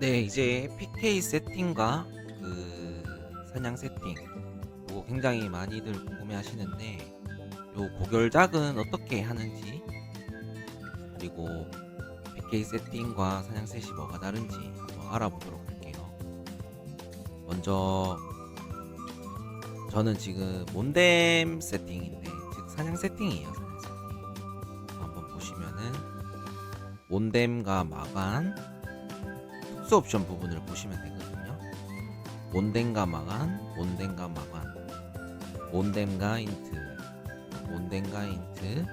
네, 이제 PK 세팅과 그 사냥 세팅 그거 굉장히 많이들 궁금해 하시는데 요 고결작은 어떻게 하는지 그리고 PK 세팅과 사냥 셋이 뭐가 다른지 한번 알아보도록 할게요. 먼저 저는 지금 몬뎀 세팅인데 즉 사냥 세팅이에요. 사냥 세팅. 한번 보시면은 몬뎀과 마 간 특수 옵션 부분을 보시면 되거든요. 몬뎀과 마간, 몬뎀과 마간, 몬뎀과 인트, 몬뎀과 인트,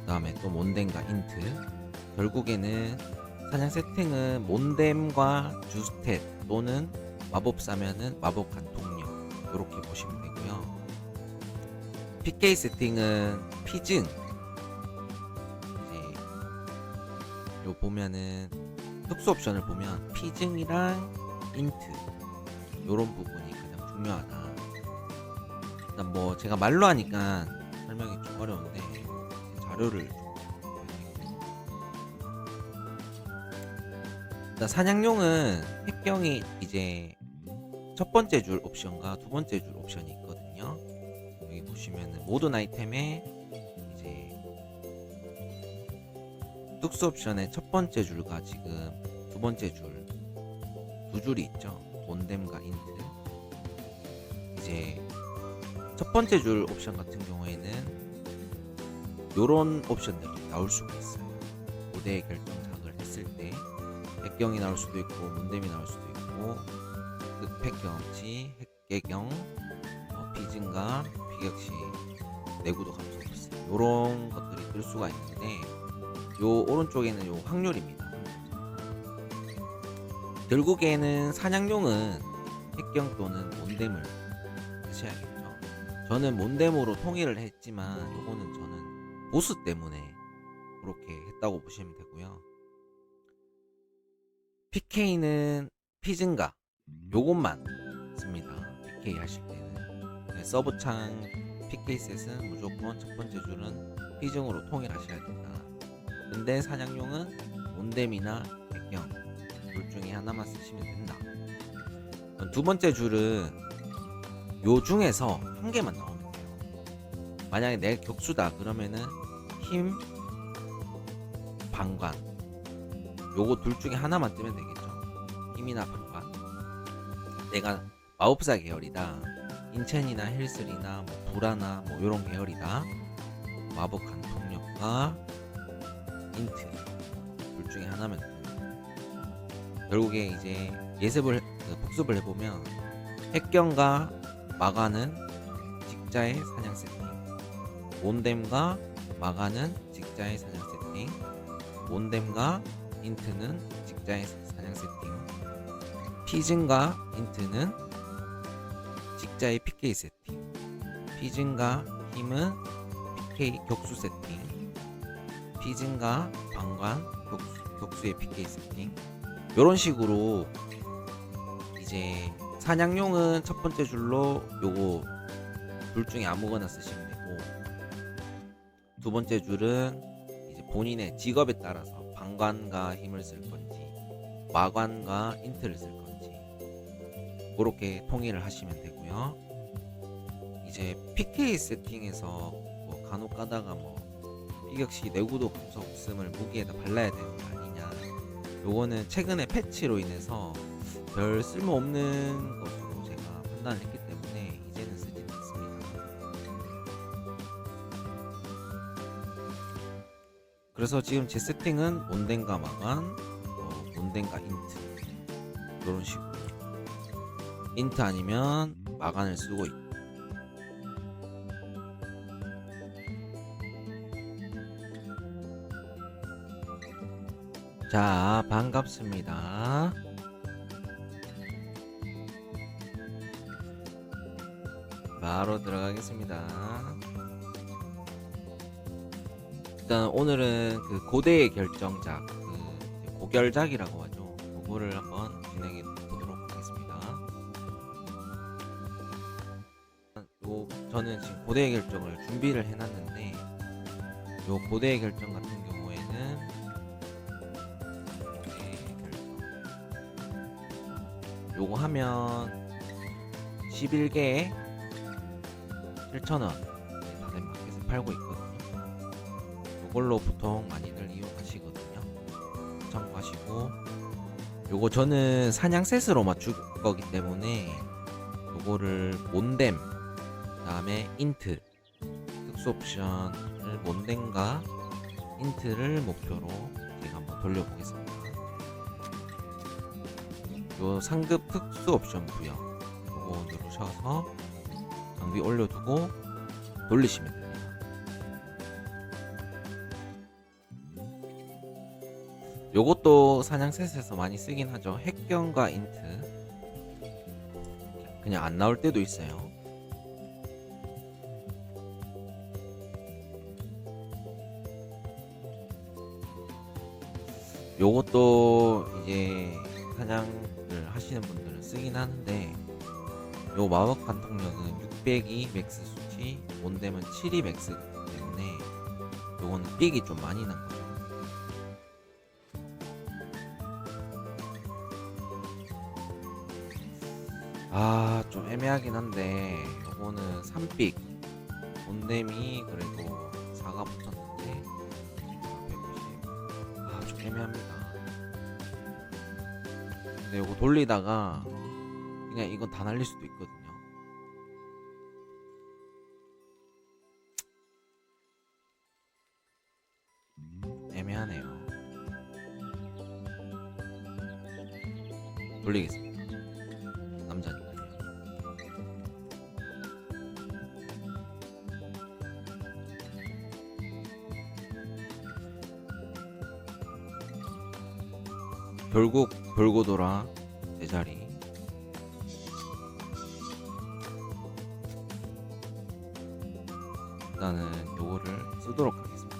그 다음에 또 몬뎀과 인트. 결국에는 사냥 세팅은 몬뎀과 주스탯 또는 마법사면은 마법 간통력 이렇게 보시면 되고요. PK 세팅은 피증 이제 요 보면은 특수 옵션을 보면 피증이랑 인트 요런 부분이 가장 중요하다. 일단 뭐 제가 말로 하니까 설명이 좀 어려운데 자료를. 일단 사냥용은 핵경이 이제 첫 번째 줄 옵션과 두 번째 줄 옵션이 있거든요. 여기 보시면은 모든 아이템에 특수 옵션의 첫 번째 줄과 지금 두 번째 줄 두 줄이 있죠. 몬뎀과 인트. 이제 첫 번째 줄 옵션 같은 경우에는 요런 옵션들이 나올 수가 있어요. 고대 결정작을 했을 때 백경이 나올 수도 있고 몬뎀이 나올 수도 있고 흑백 경험치, 핵계경, 어, 비증가, 비격시, 내구도 감소 불스 요런 것들이 뜰 수가 있는데 요 오른쪽에는 요 확률입니다. 결국에는 사냥용은 핵경 또는 몬뎀을 쓰셔야겠죠. 저는 몬뎀으로 통일을 했지만 요거는 저는 보스 때문에 그렇게 했다고 보시면 되고요. PK는 피증가 요것만 씁니다. PK 하실 때는 네, 서브창 PK 셋은 무조건 첫 번째 줄은 피증으로 통일하셔야 된다. 근데 사냥용은 몬뎀이나 백경 둘 중에 하나만 쓰시면 된다. 두 번째 줄은 요 중에서 한 개만 나오면 돼요. 만약에 내 격수다 그러면은 힘, 방관 요거 둘 중에 하나만 뜨면 되겠죠. 힘이나 방관. 내가 마법사 계열이다. 인첸이나 헬슬이나 뭐 불화나 뭐 요런 계열이다. 마법 간통력과 인트 둘 중에 하나면. 결국에 이제 예습을 그 복습을 해보면 핵경과 마가는 직자의 사냥 세팅 몬뎀과 마가는 직자의 사냥 세팅 몬뎀과 인트는 직자의 사냥 세팅 피즌과 인트는 직자의 PK 세팅 피즌과 힘은 PK 격수 세팅 피즌과 방관 격수, 격수의 PK 세팅 이런 식으로 이제 사냥용은 첫 번째 줄로 요거 둘 중에 아무거나 쓰시면 되고 두 번째 줄은 이제 본인의 직업에 따라서 방관과 힘을 쓸 건지 마관과 인트를 쓸 건지 그렇게 통일을 하시면 되고요. 이제 PK 세팅에서 뭐 간혹 가다가 뭐 피격시 내구도 감소 없음을 무기에다 발라야 되는 거 아니냐. 요거는 최근에 패치로 인해서 별 쓸모없는 것으로 제가 판단을 했기 때문에 이제는 쓰지는 않습니다. 그래서 지금 제 세팅은 몬덴과 마간, 어, 몬덴과 인트. 이런 식으로. 인트 아니면 마간을 쓰고 있고 자 반갑습니다. 바로 들어가겠습니다. 일단 오늘은 그 고대의 결정작, 그 고결작이라고 하죠. 그거를 한번 진행해 보도록 하겠습니다. 요 저는 지금 고대의 결정을 준비를 해놨는데 요 고대의 결정 같은 요거 하면 11개에 7,000원 다른 마켓에 팔고 있거든요. 요걸로 보통 많이들 이용하시거든요. 참고하시고 요거 저는 사냥 셋으로 맞출 거기 때문에 요거를 몬뎀 그 다음에 인트 특수 옵션을 몬뎀과 인트를 목표로 제가 한번 돌려보겠습니다. 요 상급 특수 옵션 부여 요거 누르셔서 장비 올려두고 돌리시면 됩니다. 요것도 사냥셋에서 많이 쓰긴 하죠. 핵경과 인트 그냥 안 나올 때도 있어요. 요것도 이제 사냥 을 하시는 분들은 쓰긴 하는데 요 마법 관통력은 602 맥스 수치 몬뎀은 7이 맥스 때문에 요거는 삑이 좀 많이 난 거죠. 아 좀 애매하긴 한데 요거는 3삑. 몬뎀이 그래도 4가 붙었는데 150 아좀 애매합니다 근데 요거 돌리다가 그냥 이건 다 날릴 수도 있거든요. 애매하네요. 돌리겠습니다. 결국 돌고 돌아 제자리. 일단은 요거를 쓰도록 하겠습니다